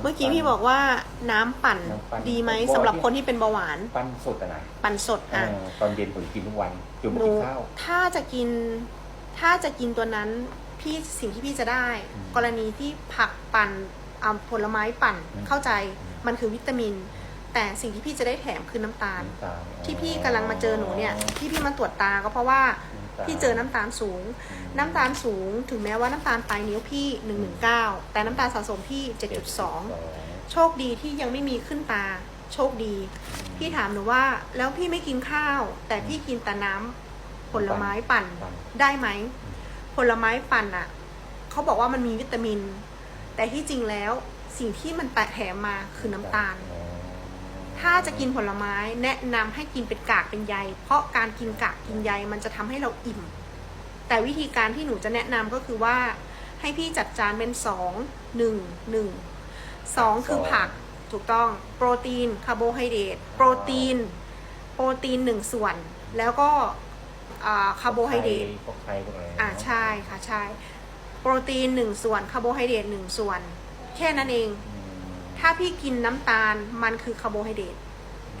เมื่อกี้พี่บอกว่าน้ำปั่นน้ำปั่นดีไหมผมบอกสำหรับที่คนที่เป็นเบาหวาน ปั้นสดอะนะปั่นสดเออะอตอนเย็นผมกินทุกวันจนหไม่นูกินข้าว ถ้าจะกินถ้าจะกินตัวนั้นพี่สิ่งที่พี่จะได้ อืมกรณีที่ผักปั่นเอาผลไม้ปั่นอืมเข้าใจอืม มันคือวิตามิน แต่สิ่งที่พี่จะได้แถมคือน้ำตาล น้ำตาลที่พี่กำลังมาเจอหนูเนี่ยที่พี่มาตรวจตาก็เพราะว่า พี่เจอน้ำตาลสูงอืมน้ำตาลสูง ถึงแม้ว่าน้ำตาลปลายนิ้วพี่ 119 แต่น้ำตาลสะสมพี่ 7.2 โชคดีที่ยังไม่มีขึ้นตา โชคดี พี่ถามหนูว่าแล้วพี่ไม่กินข้าว แต่พี่กินแต่น้ำผลไม้ปั่นปั่นได้ไหม ผลไม้ปั่นอะเขาบอกว่ามันมีวิตามิน แต่ที่จริงแล้วสิ่งที่มันแปะแถมมาคือน้ำตาลอ๋อ ถ้าจะกินผลไม้แนะนำให้กินเป็นกากเป็นใย เพราะการกินกากกินใยมันจะทำให้เราอิ่ม แต่วิธีการที่หนูจะแนะนำก็คือว่า ให้พี่จัดจานเป็นสองหนึ่งหนึ่งสองคือผักถูกต้องโปรตีนคาร์โบไฮเดรตโปรตีน โปรตีนหนึ่งส่วน แล้วก็อ่าคาร์โบไฮเดรตพวกไข่พวกอะไรอ่าใช่ค่ะใช่โปรตีนหนึ่งส่วนคาร์โบไฮเดรตหนึ่งส่วน แค่นั้นเองอืม ถ้าพี่กินน้ำตาลมันคือคาร์โบไฮเดรต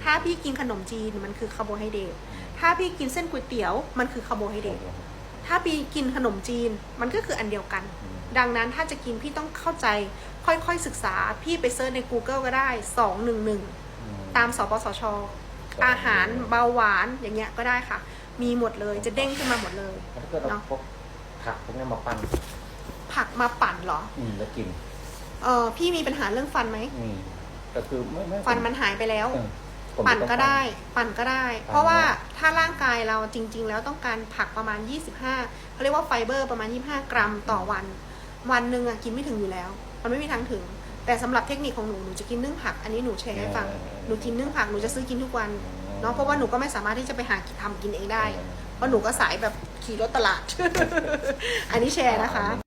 ถ้าพี่กินขนมจีนมันคือคาร์โบไฮเดรตถ้าพี่กินเส้นก๋วยเตี๋ยวมันคือคาร์โบไฮเดรตถ้าพี่กินขนมจีนมันก็คืออันเดียวกันอืมดังนั้นถ้าจะกินพี่ต้องเข้าใจค่อยๆศึกษาพี่ไปเซิร์ชใน Google ก็ได้ 211 ตามสปสช อาหารเบาหวานอย่างเงี้ยก็ได้ค่ะ มีหมดเลยจะเด้งขึ้นมาหมดเลยถ้าเกิดเราเนาะพวกผักพวกนี้มาปั้นผักมาปั่นเหรอ อืมแล้วกิน เออพี่มีปัญหาเรื่องฟันไหม อืมก็คือไม่ไม่ฟันมันหายไปแล้ว เออผมปั่นต้องก็ได้ ปั่นก็ได้ปั่นเพราะว่าเนอะถ้าร่างกายเราจริง ๆ แล้วต้องการผักประมาณ 25เขาเรียกว่าไฟเบอร์ประมาณ 25 กรัมต่อวัน วันหนึ่งอะกินไม่ถึงอยู่แล้ว มันไม่มีทางถึง แต่สำหรับเทคนิคของหนูหนูจะกินนึ่งผัก อันนี้หนูแชร์ให้ฟังหนูกินนึ่งผักหนูจะซื้อกินทุกวันเนาะเพราะว่าหนูก็ไม่สามารถที่จะไปหาทำกินเองได้ เพราะหนูก็สายแบบขี่รถตลาด อันนี้แชร์นะคะ